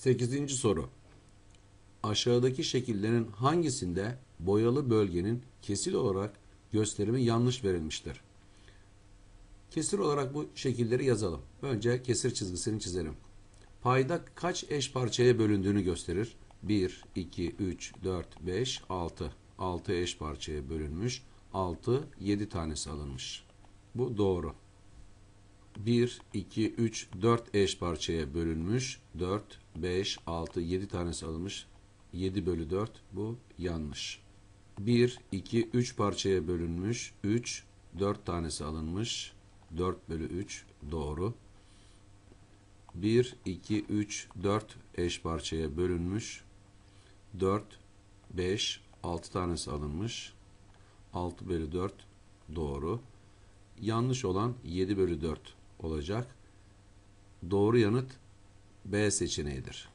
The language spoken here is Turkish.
8. soru. Aşağıdaki şekillerin hangisinde boyalı bölgenin kesil olarak gösterimi yanlış verilmiştir? Kesir olarak bu şekilleri yazalım. Önce kesir çizgisini çizelim. Payda kaç eş parçaya bölündüğünü gösterir. 1, 2, 3, 4, 5, 6. 6 eş parçaya bölünmüş. 6, 7 tanesi alınmış. Bu doğru. 1, 2, 3, 4 eş parçaya bölünmüş. 4, 5, 6, 7 tanesi alınmış. 7 bölü 4 bu yanlış. 1, 2, 3 parçaya bölünmüş. 3, 4 tanesi alınmış. 4 bölü 3 doğru. 1, 2, 3, 4 eş parçaya bölünmüş. 4, 5, 6 tanesi alınmış. 6 bölü 4 doğru. Yanlış olan 7 bölü 4 olacak. Doğru yanıt B seçeneğidir.